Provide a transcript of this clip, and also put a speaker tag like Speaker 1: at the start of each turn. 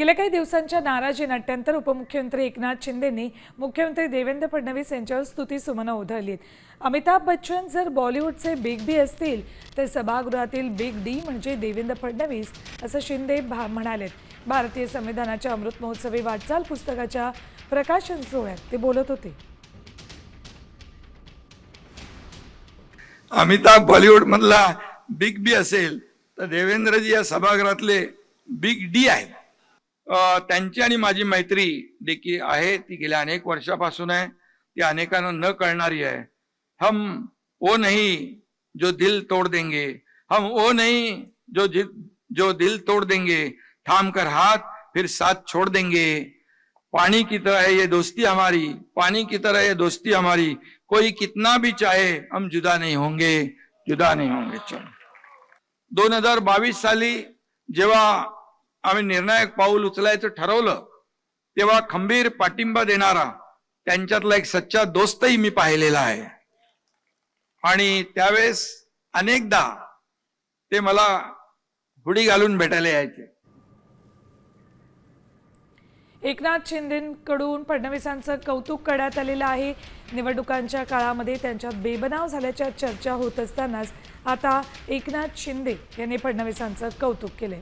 Speaker 1: गेल्या काही दिवसांच्या नाराजी नाट्यांतर उपमुख्यमंत्री एकनाथ शिंदेंनी मुख्यमंत्री देवेंद्र फडणवीस यांच्यावर स्तुतीसुमनं उधळलीत. अमिताभ बच्चन जर बॉलिवूडचे बिग बी असतील तर सभागृहातील बिग डी म्हणजे देवेंद्र फडणवीस असं शिंदे भा म्हणालेत. भारतीय संविधानाच्या अमृत महोत्सवी वाटचाल पुस्तकाच्या प्रकाशन सोहळ्यात ते बोलत होते.
Speaker 2: अमिताभ बॉलिवूड मधला बिग बी असेल तर देवेंद्रजी या सभागृहातले बिग डी आहेत. त्यांची आणि माझी मैत्री देखील आहे. ती गेल्या अनेक वर्षापासून आहे. ती अनेकांना न कळणारी आहे. हम ओ नहीं जो दिल तोड़ देंगे. हम ओ नहीं जो जो दिल तोड़ देंगे. थाम कर हाथ फिर साथ छोड़ देंगे. पानी की तरह है ये दोस्ती हमारी. पानी की तरह ये दोस्ती हमारी. कोई कितना भी चाहे हम जुदा नहीं होंगे. जुदा नहीं होंगे चलो। दोन हजार बावीस साली जेव्हा आम्ही निर्णायक पाऊल उचलायचं ठरवलं तेव्हा खंबीर पाठिंबा देणारा त्यांच्यातला एक सच्चा दोस्तही मी पाहिलेला आहे. आणि त्यावेळेस अनेकदा ते मला हुडी घालून भेटायला यायचे.
Speaker 1: एकनाथ शिंदेकडून फडणवीसांचं कौतुक करण्यात आलेलं आहे. निवडणुकांच्या काळामध्ये त्यांच्यात बेबनाव झाल्याच्या चर्चा होत असतानाच आता एकनाथ शिंदे यांनी फडणवीसांचं कौतुक केलंय.